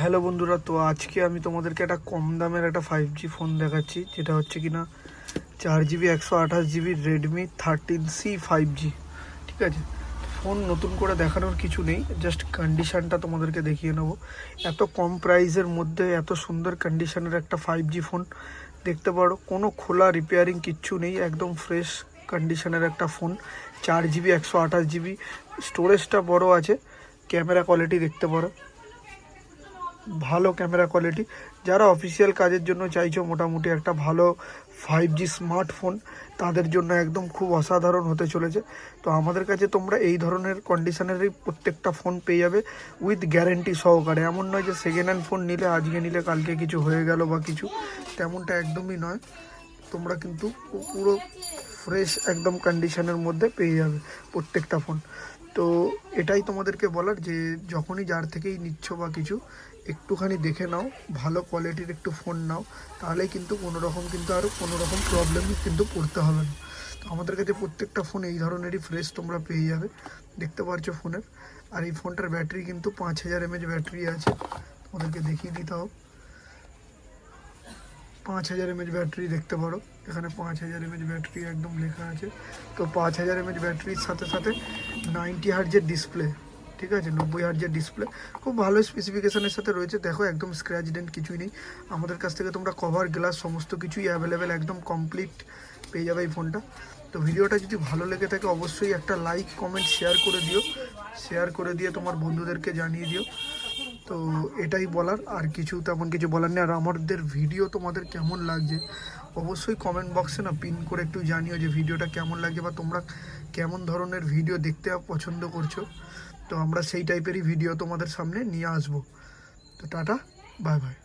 Hello বন্ধুরা, তো আজকে আমি তোমাদেরকে একটা কম দামের একটা ফাইভ জি ফোন দেখাচ্ছি, যেটা হচ্ছে কি না চার জিবি একশো আঠাশ GB Redmi thirteen C five G ঠিক আছে? ফোন নতুন করে দেখানোর কিছু নেই জাস্ট কন্ডিশানটা তোমাদেরকে দেখিয়ে নেব। এত কম প্রাইসের মধ্যে, এত সুন্দর কন্ডিশানের একটা ফাইভ জি ফোন দেখতে পারো, কোনো খোলা রিপেয়ারিং কিচ্ছু নেই, একদম ফ্রেশ কন্ডিশনের একটা ফোন চার জিবি একশো আঠাশ জিবি স্টোরেজটা বড় আছে ক্যামেরা কোয়ালিটি দেখতে পারো। ভালো ক্যামেরা কোয়ালিটি যারা অফিসিয়াল কাজের জন্য চাইছো মোটামুটি একটা ভালো ফাইভ জি স্মার্টফোন তাদের জন্য একদম খুব অসাধারণ হতে চলেছে। তো আমাদের কাছে তোমরা এই ধরনের কন্ডিশনেরই প্রত্যেকটা ফোন পেয়ে যাবে উইথ গ্যারেন্টি সহকারে। এমন নয় যে সেকেন্ড হ্যান্ড ফোন নিলে, আজকে নিলে, কালকে কিছু হয়ে গেল বা কিছু। তেমনটা একদমই নয়। তোমরা কিন্তু পুরো ফ্রেশ একদম কন্ডিশনের মধ্যে পেয়ে যাবে প্রত্যেকটা ফোন তো এটাই তোমাদেরকে বলার যে যখনই যার থেকেই নিচ্ছ বা কিছু, একটুখানি দেখে নাও, ভালো কোয়ালিটির একটু ফোন নাও তাহলে কিন্তু কোনো রকম কিন্তু আরও কোনো রকম প্রবলেমে কিন্তু পড়তে হবে না। তো আমাদের কাছে প্রত্যেকটা ফোন এই ধরনেরই ফ্রেশ তোমরা পেয়ে যাবে। দেখতে পারছ ফোনের আর এই ফোনটার ব্যাটারি কিন্তু পাঁচ হাজার এমএচ ব্যাটারি আছে। তোমাদেরকে দেখিয়ে দিতে হবে। পাঁচ হাজার এমএচ ব্যাটারি দেখতে পারো। এখানে পাঁচ হাজার এমএচ ব্যাটারি একদম লেখা আছে। তো পাঁচ হাজার এমএচ ব্যাটারির সাথে সাথে নাইনটি হার্জের ডিসপ্লে ঠিক আছে? নব্বই হার্জের ডিসপ্লে খুব ভালো স্পেসিফিকেশানের সাথে রয়েছে। দেখো, একদম স্ক্র্যাচ ডেন্ট কিছুই নেই। আমাদের কাছ থেকে তোমরা কভার গ্লাস সমস্ত কিছুই অ্যাভেলেবেল একদম কমপ্লিট পেয়ে যাবে এই ফোনটা তো ভিডিওটা যদি ভালো লেগে থাকে, অবশ্যই একটা লাইক কমেন্ট শেয়ার করে দিও। শেয়ার করে দিয়ে তোমার বন্ধুদেরকে জানিয়ে দিও। তো এটাই বলার, আর কিছু তেমন কিছু বলার নেই। আর আমাদের ভিডিও তোমাদের কেমন লাগছে, অবশ্যই কমেন্ট বক্সে না পিন করে একটু জানিও যে ভিডিওটা কেমন লাগছে বা তোমরা কেমন ধরনের ভিডিও দেখতে পছন্দ করছ। তো আমরা সেই টাইপেরই ভিডিও তোমাদের সামনে নিয়ে আসব। তো টাটা বাই বাই